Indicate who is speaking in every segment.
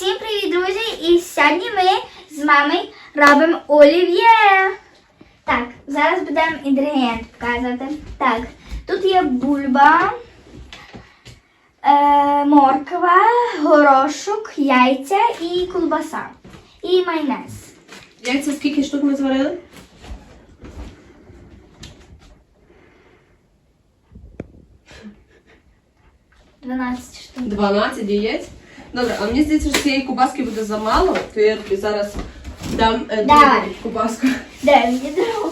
Speaker 1: Всім привіт, друзі! І сьогодні ми з мамою робимо олів'є. Так, зараз будемо інгредієнти показувати. Так, тут є бульба, е, морква, горошок, яйця і колбаса. І майонез.
Speaker 2: Яйця скільки штук ми зварили?
Speaker 1: – 12 штук.
Speaker 2: 12 яєць. Добре, а мені здається, що цієї кубаски буде замало, то я тобі зараз дам е,
Speaker 1: Давай.
Speaker 2: другу кубаску.
Speaker 1: Де відро?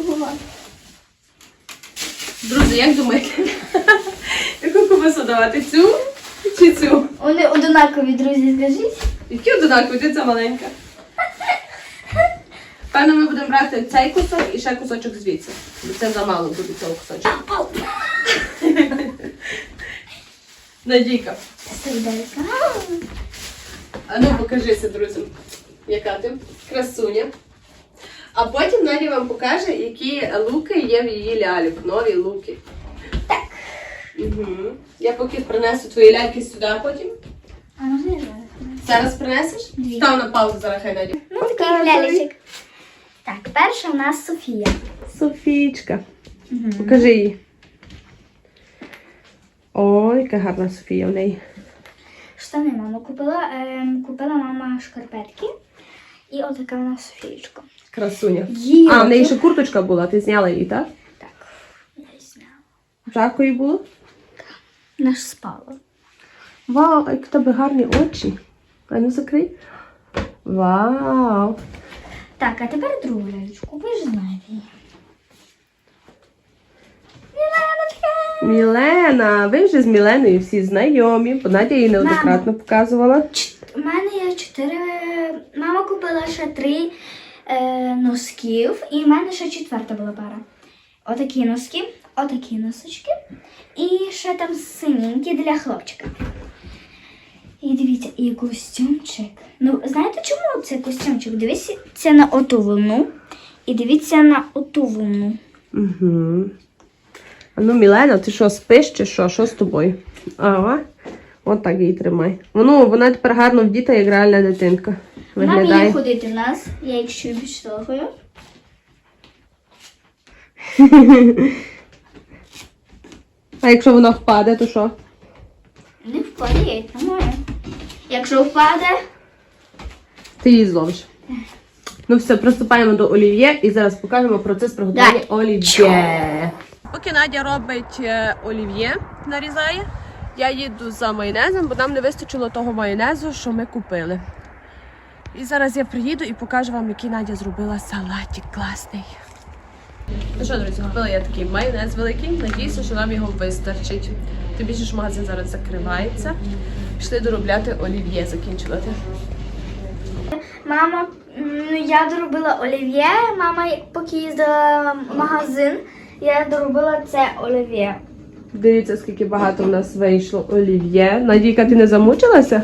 Speaker 2: Друзі, як думаєте? Яку кубасу давати? Цю чи цю?
Speaker 1: Вони однакові, друзі, скажіть.
Speaker 2: Які однакові, ти ця маленька. Певно, ми будемо брати цей кусок і ще кусочок звідси. Бо це замало буде цього кусочка. Надійка.
Speaker 1: Серделька.
Speaker 2: А ну покажися, друзям, яка ти красуня. А потім Надя вам покаже, які луки є в її ляльок, нові луки.
Speaker 1: Так.
Speaker 2: Угу. Я поки принесу твої ляльки сюди, потім.
Speaker 1: А можна я зараз?
Speaker 2: Зараз принесеш?
Speaker 1: Дві.
Speaker 2: Став на паузу зараз хай Надя.
Speaker 1: Ну, такий лялечок. Так, перша у нас Софія.
Speaker 2: Софійчка. Покажи її. Ой, яка гарна Софія в неї.
Speaker 1: Штани мама купила. Ем, купила мама шкарпетки. І отака у нас Софієчка.
Speaker 2: Красуня.
Speaker 1: Є.
Speaker 2: А, в неї ще курточка була, ти зняла її, так?
Speaker 1: Так, я зняла.
Speaker 2: Жарко їй було?
Speaker 1: Наш спала.
Speaker 2: Вау, які в тебе гарні очі. А ну закрий. Вау.
Speaker 1: Так, а тепер другу лялечку. Ви ж знаєте її.
Speaker 2: Мілена, ви вже з Міленою всі знайомі, бо Надя її неоднократно показувала.
Speaker 1: У мене є чотири. Мама купила ще три е, носків, і в мене ще четверта була пара. Отакі носки, отакі носочки. І ще там синенькі для хлопчика. І дивіться, і костюмчик. Ну, знаєте, чому це костюмчик? Дивіться на оту волну. І дивіться на оту волну.
Speaker 2: Угу. А ну, Мілена, ти що, спиш чи що? Що з тобою? Ага. От так її тримай. Воно, вона тепер гарно вдіта, як реальна дитинка.
Speaker 1: Вона вміє ходити в нас. Я їх чуть штовхую.
Speaker 2: А якщо вона впаде, то що?
Speaker 1: Не впаде, я її тримаю. Якщо впаде,
Speaker 2: Ти її зловиш. Ну все, приступаємо до олів'є і зараз покажемо процес приготування олів'є. Поки Надя робить е, олів'є, нарізає, я їду за майонезом, бо нам не вистачило того майонезу, що ми купили. І зараз я приїду і покажу вам, який Надя зробила салатик класний. Ну що, друзі, купила я такий майонез великий. Надіюся, що нам його вистачить. Тим більше, що магазин зараз закривається. Пішли доробляти олів'є, закінчувати.
Speaker 1: Мама, я доробила олів'є. Мама, поки їздила в магазин, я доробила це олів'є.
Speaker 2: Дивіться, скільки багато в нас вийшло олів'є. Надійка, ти не замучилася?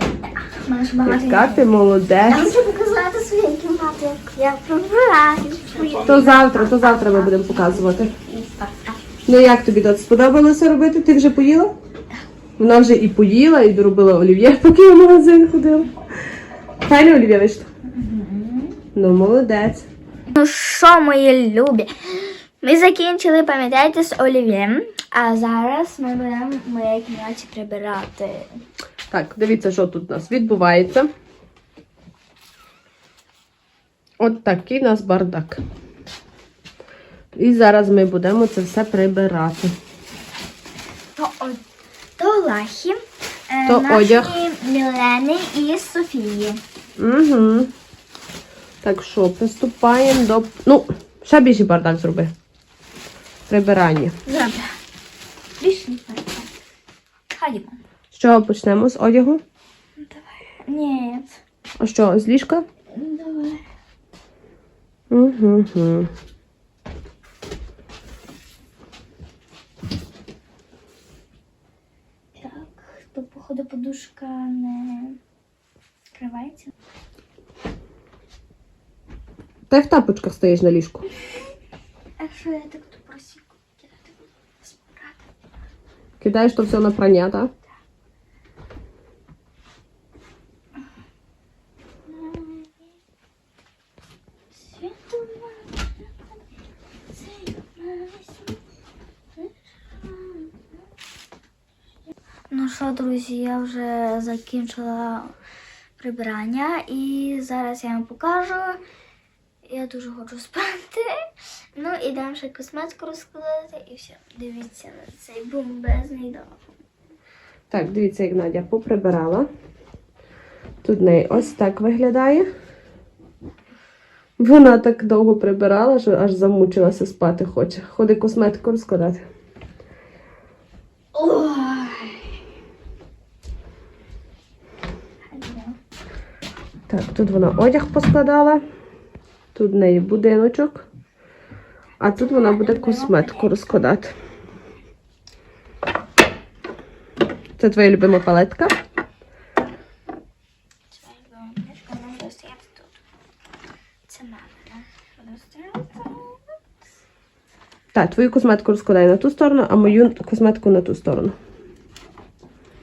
Speaker 1: Багато.
Speaker 2: Яка ти
Speaker 1: Я
Speaker 2: молодець.
Speaker 1: хочу показати свою кімнату, як я прибираю.
Speaker 2: То завтра, то завтра ми будемо показувати. Ну як тобі тут сподобалося робити? Ти вже поїла? Вона вже і поїла, і доробила олів'є, поки я в магазин ходила. Файне олів'є вийшло? Ну, молодець.
Speaker 1: Ну що, мої любі? Ми закінчили, пам'ятаєте, з олів'єм, а зараз ми будемо моїй кімнаті прибирати.
Speaker 2: Так, дивіться, що тут у нас відбувається. От такий у нас бардак. І зараз ми будемо це все прибирати.
Speaker 1: То, то лахі, е,
Speaker 2: То
Speaker 1: наші
Speaker 2: одяг.
Speaker 1: Мілени і Софії.
Speaker 2: Угу. Так що, приступаємо до. Ну, ще більший бардак зроби. Прибирання.
Speaker 1: Добре. Пішли. Ходімо.
Speaker 2: Чого почнемо? З одягу? Давай.
Speaker 1: Ні.
Speaker 2: А що, з ліжка?
Speaker 1: Давай.
Speaker 2: Угу.
Speaker 1: Так, то походу подушка не скривається.
Speaker 2: Ти в тапочках стоїш на ліжку.
Speaker 1: А що я так ту просіку кидати збирати?
Speaker 2: Кидаешь то все на? Ну
Speaker 1: что, друзья, я уже закончила прибирання и сейчас я вам покажу. Я дуже хочу спати. Ну, ідемо ще косметику розкладати і все. Дивіться на цей бомбезний дом.
Speaker 2: Так, дивіться, як Надя поприбирала. Тут в неї ось так виглядає. Вона так довго прибирала, що аж замучилася спати хоче. Ходи косметику розкладати.
Speaker 1: Ой.
Speaker 2: Так, тут вона одяг поскладала. Тут в неї будиночок. А тут вона буде косметику розкладати. Це твоя любима палетка. Так, твою косметику розкладай на ту сторону, а мою косметику на ту сторону.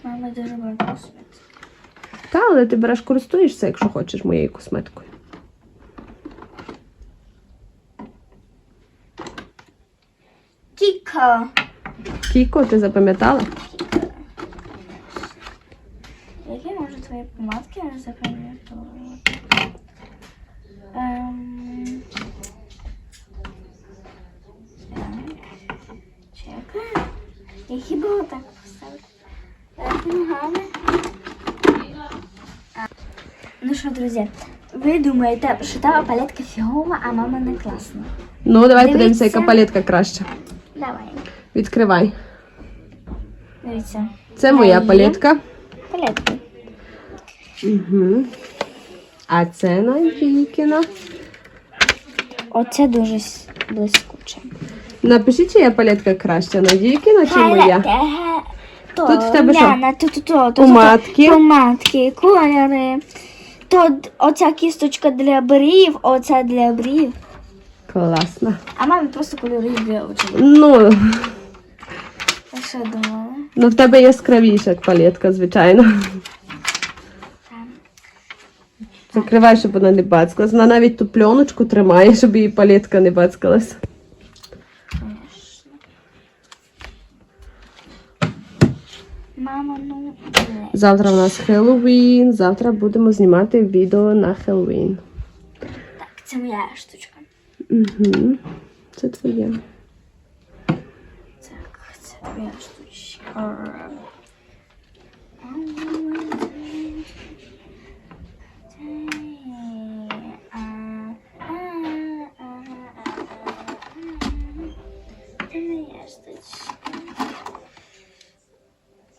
Speaker 1: Мама дуже багато косметики.
Speaker 2: Та, але ти береш користуєшся, якщо хочеш моєю косметикою.
Speaker 1: Кіка.
Speaker 2: Кіко, ти запам'ятала?
Speaker 1: Які може твої помадки я запам'ятовувати? Ем... Так. Чекай. Які було так поставити? Так, ногами. А. Ну що, друзі, ви думаєте, що та палетка фігова, а мама не класна?
Speaker 2: Ну, давай
Speaker 1: Дивіться.
Speaker 2: подивимося, яка палетка краща.
Speaker 1: Давай.
Speaker 2: Відкривай.
Speaker 1: Дивіться.
Speaker 2: Це моя
Speaker 1: Мої
Speaker 2: палетка. Угу. А це Надійкіна.
Speaker 1: Оце дуже блискуче.
Speaker 2: Напишіть, чия палетка краща, Надійкіна чи моя?
Speaker 1: То,
Speaker 2: Тут в тебе що?
Speaker 1: Ляна, то, то, то, то,
Speaker 2: Помадки.
Speaker 1: помадки, кольори. То оця кісточка для брів, оця для брів.
Speaker 2: Класно.
Speaker 1: А мамі просто кольори вилучили.
Speaker 2: Ну,
Speaker 1: Що думала?
Speaker 2: ну в тебе яскравіша палетка, звичайно. Закривай, щоб вона не бацкалась. Вона навіть ту пленочку тримає, щоб її палетка не бацкалась.
Speaker 1: Мама, ну.
Speaker 2: Завтра в нас Хеллоуін. Завтра будемо знімати відео на Хеллоуін.
Speaker 1: Так, це моя штучка.
Speaker 2: Угу. Це твоє.
Speaker 1: Штучка.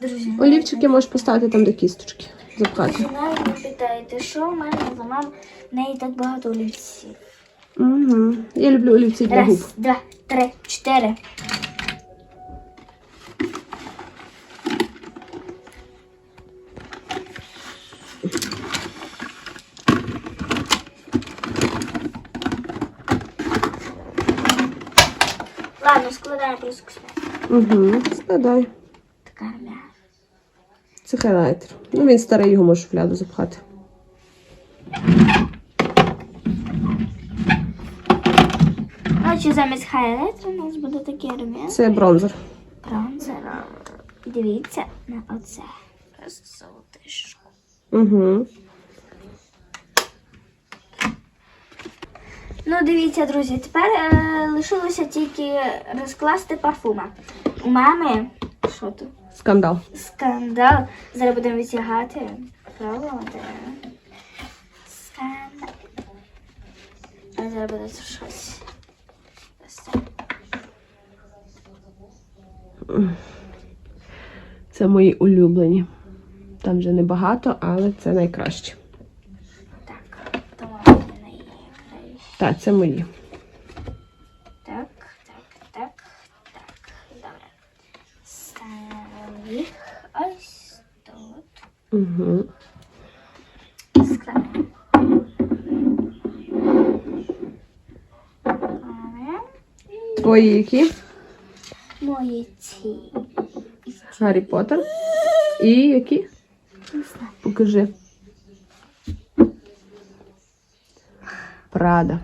Speaker 1: Друзі,
Speaker 2: Олівчики можеш поставити там до кісточки. Запхати.
Speaker 1: ви питаєте, що в мене за мам в неї так багато олівців.
Speaker 2: Угу. Я люблю олівці для губ.
Speaker 1: Раз, два, три, чотири. Ладно, складаємо косметику.
Speaker 2: Угу. Складай.
Speaker 1: Така.
Speaker 2: Це хайлайтер. Ну він старий, його можеш в шуфляду запхати.
Speaker 1: Значить, замість хайлайтера у нас буде такий рум'ян.
Speaker 2: Це бронзер.
Speaker 1: Бронзер. Дивіться на оце. Просто золотишко.
Speaker 2: Угу.
Speaker 1: Ну, дивіться, друзі, тепер е, лишилося тільки розкласти парфума. У мами. Що тут?
Speaker 2: Скандал.
Speaker 1: Скандал. Зараз будемо витягати. Пробувати. Скандал. А зараз буде щось. Це
Speaker 2: мої улюблені. Там вже небагато, але це найкраще.
Speaker 1: Так, то мама не її.
Speaker 2: Так, це мої.
Speaker 1: Так, так, так, так. Добре. Ставимо їх ось тут.
Speaker 2: Угу.
Speaker 1: Складаємо.
Speaker 2: Твої які?
Speaker 1: Мої ці.
Speaker 2: Гаррі Поттер. І які?
Speaker 1: Не знаю.
Speaker 2: Покажи. Прада.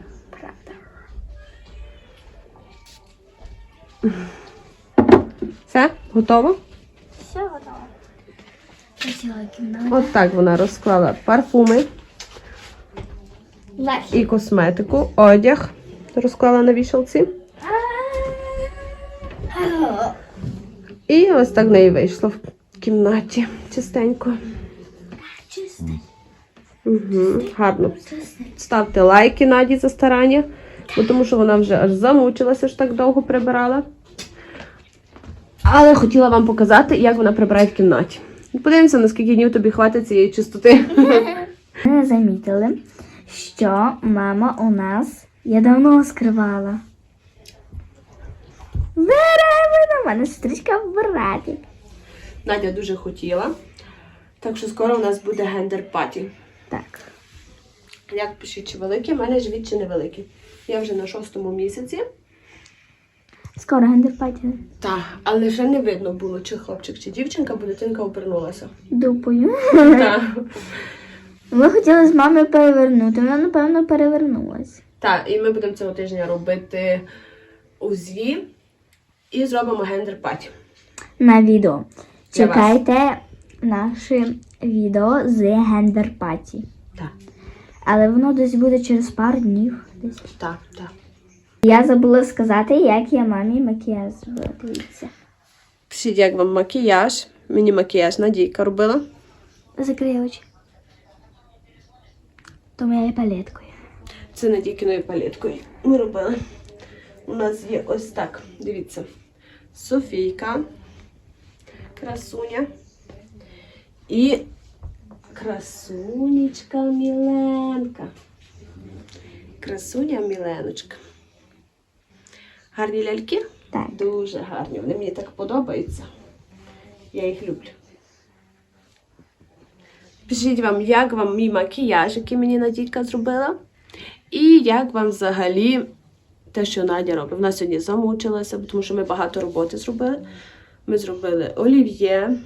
Speaker 2: Все, готово?
Speaker 1: Все готово.
Speaker 2: От так вона розклала парфуми і косметику, одяг розклала на вішалці. І ось так в неї вийшло в кімнаті чистенько. Угу, гарно. Ставте лайки Наді за старання, бо тому що вона вже аж замучилася, ж так довго прибирала. Але хотіла вам показати, як вона прибирає в кімнаті. Подивимося, наскільки днів тобі хватить цієї чистоти.
Speaker 1: Ми замітили, що мама у нас я давно скривала. Беременна, в мене сестричка в браті.
Speaker 2: Надя дуже хотіла. Так що скоро у нас буде гендер-паті.
Speaker 1: Так.
Speaker 2: Як пишіть, чи великий? У мене живіт чи невеликий. Я вже на шостому місяці.
Speaker 1: Скоро гендерпаті
Speaker 2: Так, але ще не видно було, чи хлопчик, чи дівчинка, бо дитинка обернулася.
Speaker 1: дупою.
Speaker 2: Так.
Speaker 1: Ми хотіли з мамою перевернути, вона, напевно, перевернулась.
Speaker 2: Так, і ми будемо цього тижня робити УЗВІ і зробимо гендер-паті.
Speaker 1: На відео.
Speaker 2: Для вас.
Speaker 1: Чекайте наше відео з гендерпаті.
Speaker 2: Так,
Speaker 1: Але воно десь буде через пару днів. Десь.
Speaker 2: так, так.
Speaker 1: Я забула сказати, як я мамі макіяж зробила. Дивіться.
Speaker 2: Пишіть, як вам макіяж. Мені макіяж Надійка робила.
Speaker 1: Закрий очі. То моєю палеткою.
Speaker 2: Це Надійкиною паліткою. Ми робили. У нас є ось так. Дивіться. Софійка, красуня і красунечка Міленка. Красуня Міленочка. Гарні ляльки?
Speaker 1: Так.
Speaker 2: Дуже гарні. Вони мені так подобаються. Я їх люблю. Пишіть вам, як вам мій макіяж, який мені Надійка зробила. І як вам взагалі те, що Надя робить. Вона сьогодні замучилася, тому що ми багато роботи зробили. Ми зробили олів'є.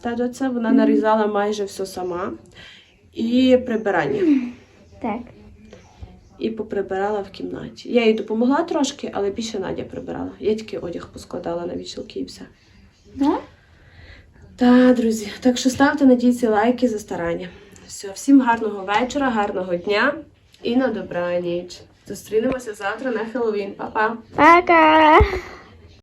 Speaker 2: Та до це вона нарізала майже все сама. І прибирання.
Speaker 1: Так.
Speaker 2: І поприбирала в кімнаті. Я їй допомогла трошки, але більше Надя прибирала. Я тільки одяг поскладала на вішалки і все.
Speaker 1: Да?
Speaker 2: Так, друзі, так що ставте надійці лайки за старання. Все, всім гарного вечора, гарного дня і на добраніч. Зустрінемося завтра на Хеллоуін. Па-па!
Speaker 1: Пока!